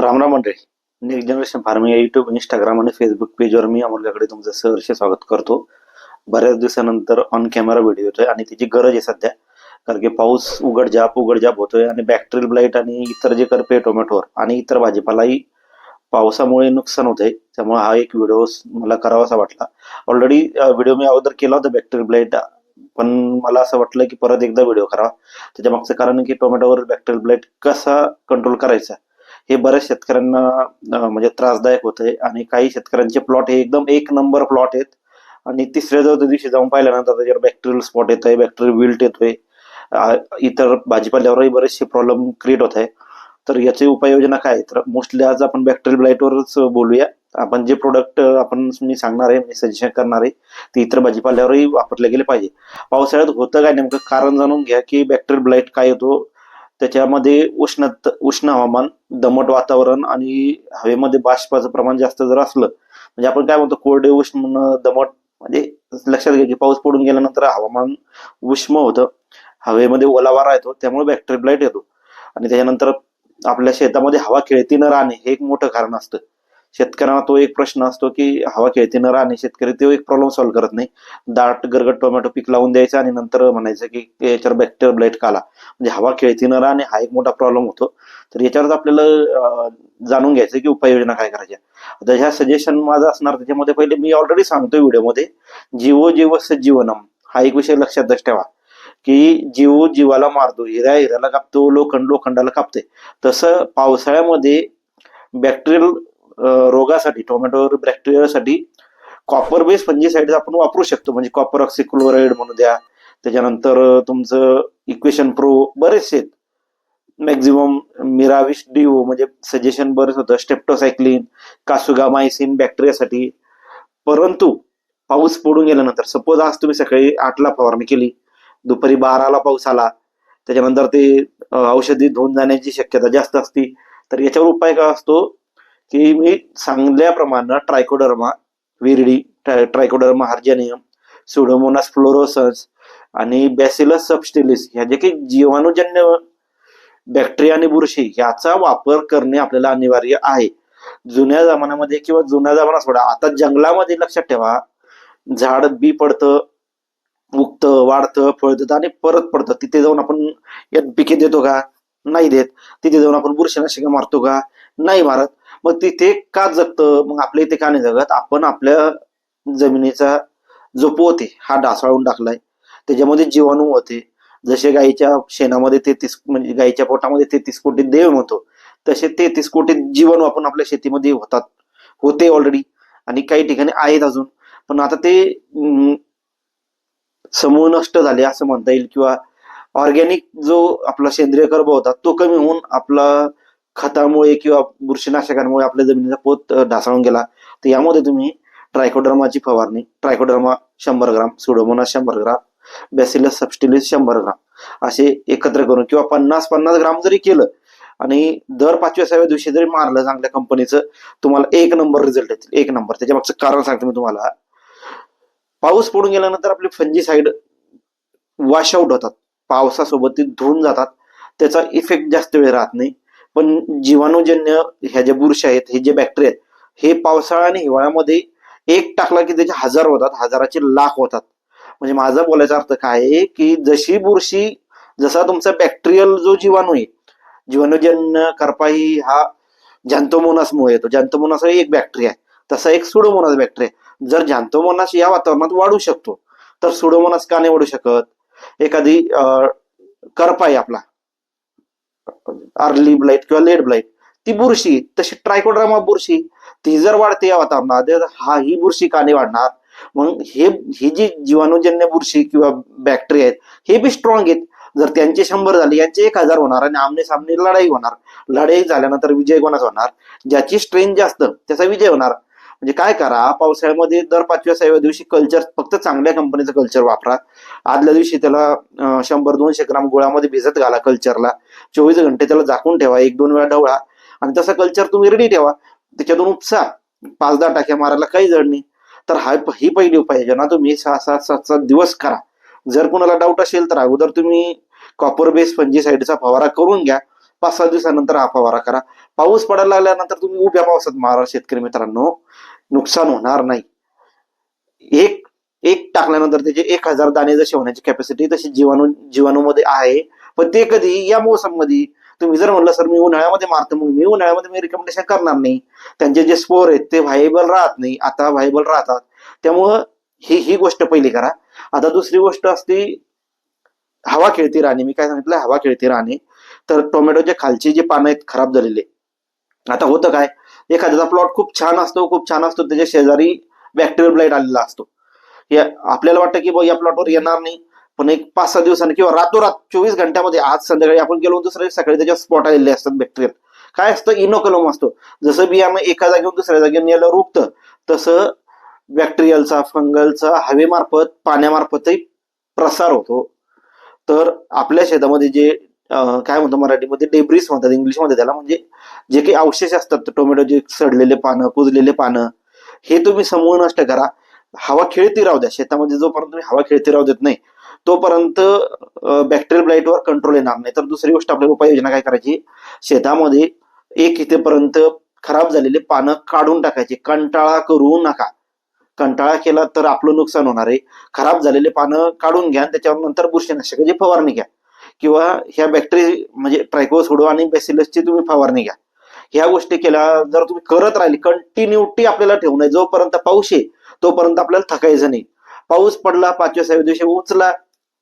रामराम मंडळी. Next generation farming या युट्यूब इंस्टाग्राम आणि फेसबुक पेजवर मी अमोलकडे तुमचं सहर्ष स्वागत करतो. बऱ्याच दिवसानंतर ऑन कॅमेरा व्हिडिओ येतोय आणि त्याची गरज आहे सध्या. कारण की पाऊस उघड जाप उघड जाप होतोय आणि बॅक्टेरियल ब्लाईट आणि इतर जे करपे टोमॅटोवर आणि इतर भाजीपालाही पावसामुळे नुकसान होतंय. त्यामुळे हा एक व्हिडिओ मला करावासा वाटला. ऑलरेडी व्हिडिओ मी अगोदर केला होता बॅक्टेरियल ब्लाईट पण मला असं वाटलं की परत एकदा व्हिडिओ करावा. त्याच्या मागचं कारण की टोमॅटोवर बॅक्टेरियल ब्लाईट कसा कंट्रोल करायचा? हे बऱ्याच शेतकऱ्यांना म्हणजे त्रासदायक होतंय. आणि काही शेतकऱ्यांचे प्लॉट हे एकदम एक नंबर प्लॉट आहेत. आणि तिसऱ्या चौथ्या दिवशी जाऊन पाहिल्यानंतर त्याच्यावर बॅक्टेरियल स्पॉट येतोय बॅक्टेरियल विल्ट येतोय. इतर भाजीपाल्यावरही बरेचसे प्रॉब्लेम क्रिएट होत आहे. तर याची उपाययोजना काय तर मोस्टली आज आपण बॅक्टेरियल ब्लाईटवरच बोलूया. आपण जे प्रोडक्ट आपण मी सांगणार आहे सजेशन करणार आहे ते इतर भाजीपाल्यावरही वापरले गेले पाहिजे. पावसाळ्यात होतं काय नेमकं? कारण जाणून घ्या की बॅक्टेरियल ब्लाईट काय होतो? त्याच्यामध्ये उष्ण उष्ण हवामान दमट वातावरण आणि हवेमध्ये बाष्पाचं प्रमाण जास्त जर असलं म्हणजे आपण काय म्हणतो कोरडे उष्ण दमट म्हणजे लक्षात घ्या की पाऊस पडून गेल्यानंतर हवामान उष्म होतं हवेमध्ये ओलावारा येतो त्यामुळे बॅक्टेरियल ब्लाईट येतो. आणि त्याच्यानंतर आपल्या शेतामध्ये हवा खेळती न राहणे हे एक मोठं कारण असतं. शेतकऱ्यांना तो एक प्रश्न असतो की हवा खेळती न राहणे शेतकरी तो एक प्रॉब्लेम सॉल्व्ह करत नाही. दाट गरगट टोमॅटो पीक लावून द्यायचं आणि नंतर म्हणायचं की याच्यावर बॅक्टेरिया ब्लाइट काला. म्हणजे हवा खेळती न राहणे हा एक मोठा प्रॉब्लेम होतो. तर याच्यावरच आपल्याला जाणून घ्यायचं की उपाययोजना काय करायच्या. आता ह्या सजेशन माझं असणार त्याच्यामध्ये पहिले मी ऑलरेडी सांगतो व्हिडिओमध्ये जीव सजीवनम. हा एक विषय लक्षातच ठेवा. की जीव जीवाला मारतो हिऱ्या हिऱ्याला कापतो लोखंड लोखंडाला कापते. तसं पावसाळ्यामध्ये बॅक्टेरियल रोगासाठी टोमॅटोवर बॅक्टेरियासाठी कॉपर बेस फंजीसाइड आपण वापरू शकतो. म्हणजे कॉपर ऑक्सिक्लोराईड म्हणू द्या. त्याच्यानंतर तुमचं इक्वेशन प्रो बरेचसे आहेत. मॅक्झिमम मिराविश डिओ म्हणजे सजेशन बरेच होतं. स्टेप्टोसायक्लिन कासुगामायसिन बॅक्टेरियासाठी परंतु पाऊस पडून गेल्यानंतर सपोज आज तुम्ही सकाळी आठला फवारणी केली दुपारी बाराला पाऊस आला त्याच्यानंतर ते औषधी धुवून जाण्याची शक्यता जास्त असती तर याच्यावर उपाय काय असतो? की मी सांगल्याप्रमाणे Trichoderma viride Trichoderma harzianum Pseudomonas fluorescens आणि बॅसिलस सबस्टिलिस ह्या जे काही जीवाणूजन्य बॅक्टेरिया आणि बुरशी याचा वापर करणे आपल्याला अनिवार्य आहे. जुन्या जमान्यामध्ये किंवा जुन्या जमाना सोडा आता जंगलामध्ये लक्षात ठेवा झाड बी पडतं उगतं वाढतं फळतं आणि परत पडतं. तिथे जाऊन आपण यात पिके देतो का? नाही देत. तिथे जाऊन आपण बुरशीनाशिका मारतो का? नाही मारत. मग तिथे का जगतं? मग आपल्या इथे का नाही जगत? आपण आपल्या जमिनीचा जो पोत आहे हा ढासळून टाकलाय. त्याच्यामध्ये जीवाणू होते. जसे गाईच्या शेणामध्ये तेहतीस म्हणजे गाईच्या पोटामध्ये तेहतीस कोटी देव म्हणतो तसे तेहतीस कोटी जीवाणू आपण आपल्या शेतीमध्ये होतात होते ऑलरेडी आणि काही ठिकाणी आहेत अजून. पण आता ते समूह नष्ट झाले असं म्हणता येईल किंवा ऑर्गॅनिक जो आपला सेंद्रिय कर्ब होता तो कमी होऊन आपला खतामुळे किंवा बुरशीनाशकांमुळे आपल्या जमिनीचा पोत ढासळून गेला. तर यामध्ये तुम्ही ट्रायकोडर्माची फवारणी ट्रायकोडर्मा शंभर ग्राम सुडोमोना शंभर ग्राम बॅसिलस सबस्टिलिस शंभर ग्राम असे एकत्र करून किंवा पन्नास पन्नास ग्राम जरी केलं आणि दर पाचव्या सहाव्या दिवशी जरी मारलं चांगल्या कंपनीचं तुम्हाला एक नंबर रिझल्ट येतील. एक नंबर. त्याच्या मागचं कारण सांगतो मी तुम्हाला. पाऊस पडून गेल्यानंतर आपले फंजी साईड वॉश आउट होतात. पावसासोबत ते धुवून जातात. त्याचा इफेक्ट जास्त वेळ राहत नाही. पण जीवाणूजन्य ह्या ज्या बुरशी आहेत हे जे बॅक्टेरिया आहेत हे पावसाळा आणि हिवाळ्यामध्ये एक टाकला की त्याचे हजार होतात हजाराचे लाख होतात. म्हणजे माझा बोलायचा अर्थ काय आहे की जशी बुरशी जसा तुमचा बॅक्टेरियल जो जीवाणू आहे जीवाणूजन्य करपाई हा जॅन्थोमोनासमुळे येतो. जॅन्थोमोनास हे एक बॅक्टेरिया आहे. तसा एक सुडोमोनास बॅक्टेरिया जर जॅन्थोमोनास या वातावरणात वाढू शकतो तर सुडोमोनास का नाही वाढू शकत? एखादी करपाई आपला. अर्ली ब्लाईट किंवा लेट ब्लाईट ती बुरशी तशी ट्रायकोड्रामा बुरशी ती जर वाढते या वातावरणात हा ही बुरशी का नाही वाढणार? मग हे ही जी जीवाणूजन्य बुरशी किंवा बॅक्टेरिया आहेत हे बी स्ट्रॉंग आहेत. जर त्यांचे शंभर झाले यांचे एक हजार होणार आणि आमने सामने लढाई होणार. लढाई झाल्यानंतर विजय कोणाच होणार? ज्याची स्ट्रेंथ जास्त त्याचा विजय होणार. म्हणजे काय करा पावसाळ्यामध्ये दर पाचव्या सहाव्या दिवशी कल्चर फक्त चांगल्या कंपनीचं कल्चर वापरा. आदल्या दिवशी त्याला शंभर दोनशे ग्राम गुळामध्ये भिजत घाला कल्चरला चोवीस घंटे त्याला झाकून ठेवा एक दोन वेळा ढवळा. आणि तसा कल्चर तुम्ही रेडी ठेवा. त्याच्यातून उपसा. पाच दहा टाक्या मारायला काही जड नाही. तर हा ही पहिली उपाययोजना तुम्ही सहा सात सात सात दिवस करा. जर कुणाला डाऊट असेल तर अगोदर तुम्ही कॉपर बेस फंजीसाईडचा फवारा करून घ्या. पाच सहा दिवसानंतर हा फवारा करा. पाऊस पडायला लागल्यानंतर तुम्ही उभ्या पावसात मारा शेतकरी मित्रांनो. नुकसान होणार नाही. एक एक टाकल्यानंतर त्याचे एक हजार दाणे जसे होण्याची कॅपॅसिटी तशी जीवाणू जीवाणूमध्ये आहे. पण ते कधी या मोसममध्ये तुम्ही जर म्हणलं सर मी उन्हाळ्यामध्ये मारतो मग मी उन्हाळ्यामध्ये मी रिकमेंडेशन करणार नाही. त्यांचे जे स्पोर आहेत ते व्हायबल राहत नाही. आता व्हायबल राहतात. त्यामुळं ही ही गोष्ट पहिली करा. आता दुसरी गोष्ट असते हवा खेळती राहणे. मी काय सांगितलं? हवा खेळती राहणे. तर टोमॅटोचे खालचे जे पानं आहेत खराब झालेले. आता होतं काय? एखाद्याचा प्लॉट खूप छान असतो खूप छान असतो त्याच्या शेजारी बॅक्टेरियल ब्लाईट आलेला असतो. या आपल्याला वाटतं की बुवा या प्लॉटवर येणार नाही. पण एक पाच सहा दिवसांनी किंवा रातोरात चोवीस घंट्यामध्ये आज संध्याकाळी आपण गेलो दुसऱ्या सकाळी त्याच्या स्पॉट आलेले असतात बॅक्टेरियल काय असतं? इनोकलम असतो. जसं बियाणं एका जागेवरून दुसऱ्या जागेवर नेलं रुकतं तसं बॅक्टेरियलचा फंगलचा हवेमार्फत पाण्यामार्फतही प्रसार होतो. तर आपल्या शेतामध्ये जे काय म्हणतो मराठीमध्ये? डेब्रिस म्हणतात इंग्लिशमध्ये त्याला. म्हणजे जे काही अवशेष असतात टोमॅटोचे सडलेले पानं कुजलेले पानं हे तुम्ही समूह नष्ट करा. हवा खेळती राहू द्या. शेतामध्ये जोपर्यंत तुम्ही हवा खेळती राहू देत नाही तोपर्यंत बॅक्टेरियल ब्लाईटवर कंट्रोल येणार नाही. तर दुसरी गोष्ट आपल्याला उपाययोजना काय करायची? शेतामध्ये एक इथेपर्यंत खराब झालेले पानं काढून टाकायचे. कंटाळा करू नका. कंटाळा केला तर आपलं नुकसान होणार आहे. खराब झालेले पानं काढून घ्या आणि त्याच्यावर नंतर बुरशीनाशकाची म्हणजे फवारणी घ्या. किंवा ह्या बॅक्टेरिया म्हणजे ट्रायकोसोडो आणि बेसिलसची तुम्ही फवारणी घ्या. ह्या गोष्टी केल्या जर तुम्ही करत राहिली कंटिन्युटी आपल्याला ठेवू नये. जोपर्यंत पाऊस आहे तोपर्यंत आपल्याला थकायचं नाही. पाऊस पडला पाचव्या सहाव्या दिवशी उचला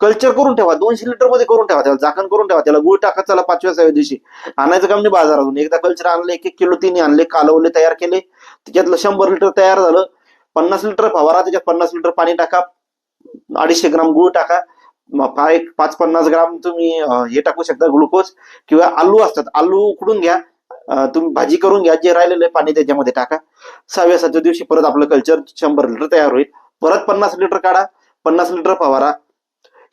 कल्चर करून ठेवा. दोनशे लिटरमध्ये करून ठेवा त्याला झाकण करून ठेवा त्याला. गुळ टाका चला पाचव्या सहाव्या दिवशी. आणायचं काम नाही बाजारातून. एकदा कल्चर आणले एक एक किलो तिने आणले कालवले तयार केले. त्याच्यातलं शंभर लिटर तयार झालं. पन्नास लिटर फवारा त्याच्यात पन्नास लिटर पाणी टाका. अडीचशे ग्राम गुळ टाका. एक पाच पन्नास ग्राम तुम्ही हे टाकू शकता ग्लुकोज किंवा आलू असतात. आलू उकडून घ्या. तुम्ही भाजी करून घ्या. जे राहिलेलं आहे पाणी त्याच्यामध्ये टाका. सहाव्या सातव्या दिवशी परत आपलं कल्चर शंभर लिटर तयार होईल. परत पन्नास लिटर काढा. पन्नास लिटर फवारा.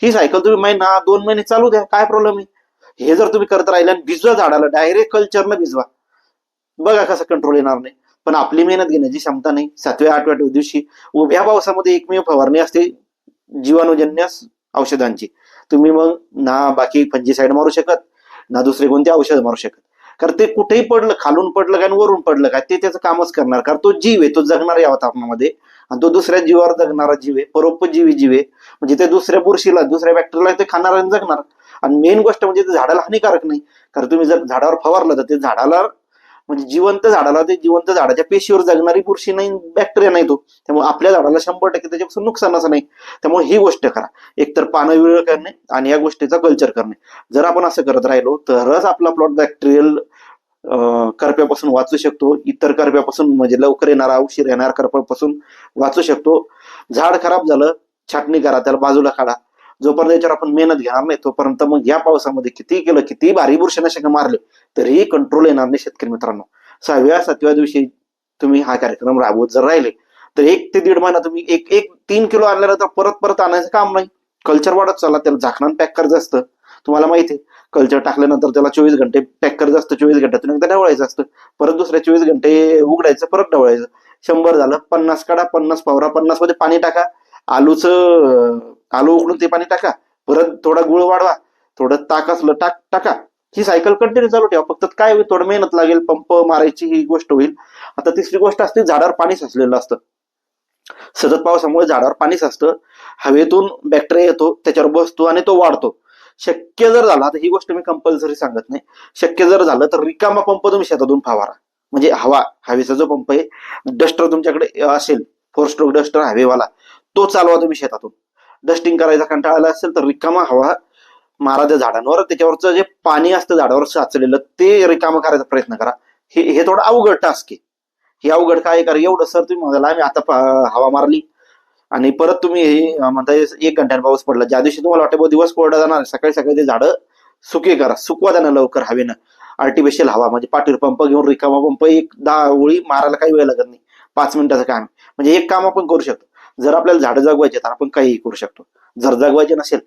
ही सायकल तुम्ही महिना दोन महिने चालू द्या. काय प्रॉब्लेम आहे? हे जर तुम्ही करत राहिले आणि भिजवा झाडाला डायरेक्ट कल्चरनं भिजवा. बघा कसं कंट्रोल येणार नाही. पण आपली मेहनत घेण्याची क्षमता नाही. सातव्या आठव्या दिवशी उभ्या पावसामध्ये एकमेव फवारणी असते. जीवाणूजन्य औषधांची. तुम्ही मग ना बाकी फंजीसाईड मारू शकत ना दुसरे कोणते औषध मारू शकत. कारण ते कुठेही पडलं खालून पडलं काय आणि वरून पडलं काय ते त्याचं कामच करणार. कारण तो जीव आहे तो जगणार या वातावरणामध्ये. आणि तो दुसऱ्या जीवावर जगणारा जीव आहे परोपजीवी जीव आहे. म्हणजे ते दुसऱ्या बुरशीला दुसऱ्या बॅक्टेरियाला ते खाणार आणि जगणार. आणि मेन गोष्ट म्हणजे ते झाडाला हानिकारक नाही. कारण तुम्ही जर झाडावर फवारलं तर ते झाडाला म्हणजे जिवंत झाडाला ते जिवंत झाडाच्या पेशीवर जगणारी बुरशी नाही बॅक्टेरिया नाही तो. त्यामुळे आपल्या झाडाला शंभर टक्के त्याच्यापासून नुकसान असं नाही. त्यामुळे ही गोष्ट करा. एकतर पानं विरळ करणे आणि या गोष्टीचा कल्चर करणे. जर आपण असं करत राहिलो तरच आपला प्लॉट बॅक्टेरियल करप्यापासून वाचू शकतो. इतर करप्यापासून म्हणजे लवकर येणारा उशीर येणार करप्यापासून वाचू शकतो. झाड खराब झालं छाटणी करा त्याला बाजूला काढा. जोपर्यंत याच्यावर आपण मेहनत घेणार नाही तोपर्यंत मग या पावसामध्ये किती केलं किती भारी बुरशीनाशक मारले तरीही कंट्रोल येणार नाही शेतकरी मित्रांनो. सहाव्या सातव्या दिवशी तुम्ही हा कार्यक्रम राबवत जर राहिले तर एक ते दीड महिना तुम्ही एक एक तीन किलो आणल्यानंतर परत परत आणायचं काम नाही. कल्चर वाढत चालला त्याला झाकणान पॅक करायचं असतं. तुम्हाला माहिती आहे कल्चर टाकल्यानंतर त्याला चोवीस घंटे पॅक करायचं असतं चोवीस घंट्यातून एकदा ढवळायचं असतं. परत दुसऱ्या चोवीस घंटे उघडायचं परत ढवळायचं. शंभर झालं पन्नास काढा पन्नास पावरा पन्नासमध्ये पाणी टाका. आलूचं आलू उकडून ते पाणी टाका. परत थोडा गुळ वाढवा. थोडं ताक असलं टाक टाका. ही सायकल कंटिन्यू चालू ठेवा. फक्त काय होईल थोडं मेहनत लागेल पंप मारायची ही गोष्ट होईल. आता तिसरी गोष्ट असते झाडावर पाणी साचलेलं असतं. सतत पावसामुळे झाडावर पाणी साचतं. हवेतून बॅक्टेरिया येतो त्याच्यावर बसतो आणि तो वाढतो. शक्य जर झाला तर ही गोष्ट मी कंपल्सरी सांगत नाही. शक्य जर झालं तर रिकामा पंप तुम्ही शेतातून फवारा. म्हणजे हवा हवेचा जो पंप आहे डस्टर तुमच्याकडे असेल. फोर स्ट्रोक डस्टर हवेवाला तो चालवा तुम्ही शेतातून. डस्टिंग करायचा कंटाळा आला असेल तर रिकामा हवा. मारा त्या झाडांवर त्याच्यावरचं जे पाणी असतं झाडावर साचलेलं ते रिकामा करायचा प्रयत्न करा. हे हे थोडं अवघड टास्क आहे. हे अवघड काय करा एवढं सर तुम्ही म्हणाला आम्ही आता हवा मारली. आणि परत तुम्ही हे म्हणताय एक घंट्याने पाऊस पडला. ज्या दिवशी तुम्हाला वाटतं दिवस कोरडा जाणार सकाळी सकाळी ते झाडं सुके करा. सुकवा त्यांना लवकर हवेनं. आर्टिफिशियल हवा म्हणजे पाठीवर पंप घेऊन रिकामा पंप एक दहा ओळी मारायला काही वेळ लागत नाही. पाच मिनिटाचं काम म्हणजे एक काम आपण करू शकतो. जर आपल्याला झाडं जगवायचे तर आपण काहीही करू शकतो. जर जगवायचे नसेल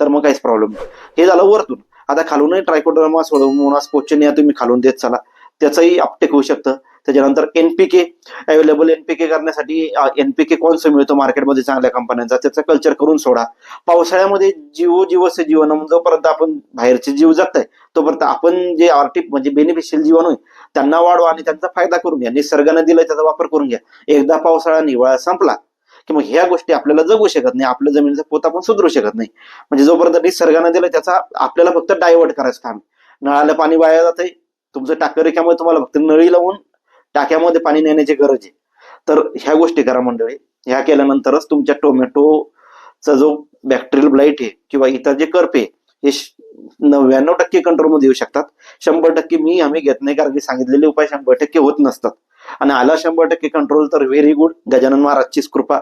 तर मग काहीच प्रॉब्लेम नाही. हे झालं वरतून. आता खालूनही ट्रायकोडर्मा सोडोमोनास पोचनिया तुम्ही खालून देत चला. त्याचंही अपटेक होऊ शकतं. त्याच्यानंतर एनपीके अवेलेबल एनपीके करण्यासाठी एनपीके कोणसं मिळतो मार्केटमध्ये चांगल्या कंपन्यांचा त्याचं कल्चर करून सोडा. पावसाळ्यामध्ये जीव जीवसे जीवन जोपर्यंत आपण बाहेरचे जीव जगताय तोपर्यंत आपण जे आर्टिक म्हणजे बेनिफिशियल जीवन आहे त्यांना वाढवा आणि त्यांचा फायदा करून घ्या. निसर्गाने दिलाय त्याचा वापर करून घ्या. एकदा पावसाळा निवाळा संपला की मग ह्या गोष्टी आपल्याला जगू शकत नाही आपल्या जमिनीचा पोत आपण सुधरू शकत नाही. म्हणजे जोपर्यंत निसर्गाने दिलं त्याचा आपल्याला फक्त डायव्हर्ट करायचं काम नळाला पाणी वाया जातंय तुमचं टाकर रिक्यामध्ये तुम्हाला फक्त नळी लावून टाक्यामध्ये पाणी नेण्याची गरज आहे. तर ह्या गोष्टी करा मंडळी. ह्या केल्यानंतरच तुमच्या टोमॅटोचा जो बॅक्टेरियल ब्लाईट आहे किंवा इतर जे करप आहे हे नव्याण्णव टक्के कंट्रोलमध्ये येऊ शकतात. शंभर टक्के मी आम्ही घेत नाही कारण की सांगितलेले उपाय शंभर टक्के होत नसतात. आणि आला शंभर टक्के कंट्रोल तर व्हेरी गुड गजानन महाराजचीच कृपा.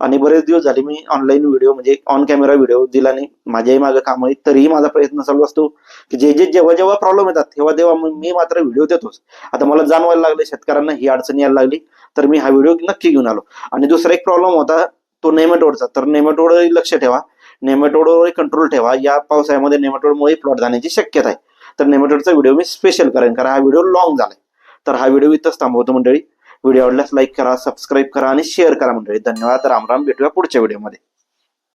आणि बरेच दिवस झाले मी ऑनलाईन व्हिडिओ म्हणजे ऑन कॅमेरा व्हिडिओ दिला नाही. माझ्याही मागं काम आहे तरीही माझा प्रयत्न चालू असतो की जे जे जेव्हा जेव्हा प्रॉब्लेम येतात तेव्हा तेव्हा मी मात्र व्हिडिओ देतोच. आता मला जाणवायला लागले शेतकऱ्यांना ही अडचण यायला लागली तर मी हा व्हिडिओ नक्की घेऊन आलो. आणि दुसरा एक प्रॉब्लेम होता तो नेमेटोडचा. तर नेमेटोड लक्ष ठेवा. नेमॅटोडवर कंट्रोल ठेवा. या पावसाळ्यामध्ये नेमेटोडमुळे प्लॉट जाण्याची शक्यता आहे. तर नेमेटोडचा व्हिडिओ मी स्पेशल करेन कारण हा व्हिडिओ लॉंग झालाय. तर हा व्हिडिओ इथंच थांबवतो मंडळी. व्हिडिओ आवडल्यास लाईक करा सबस्क्राईब करा आणि शेअर करा मंडळी. धन्यवाद. राम राम. भेटूया पुढच्या व्हिडिओमध्ये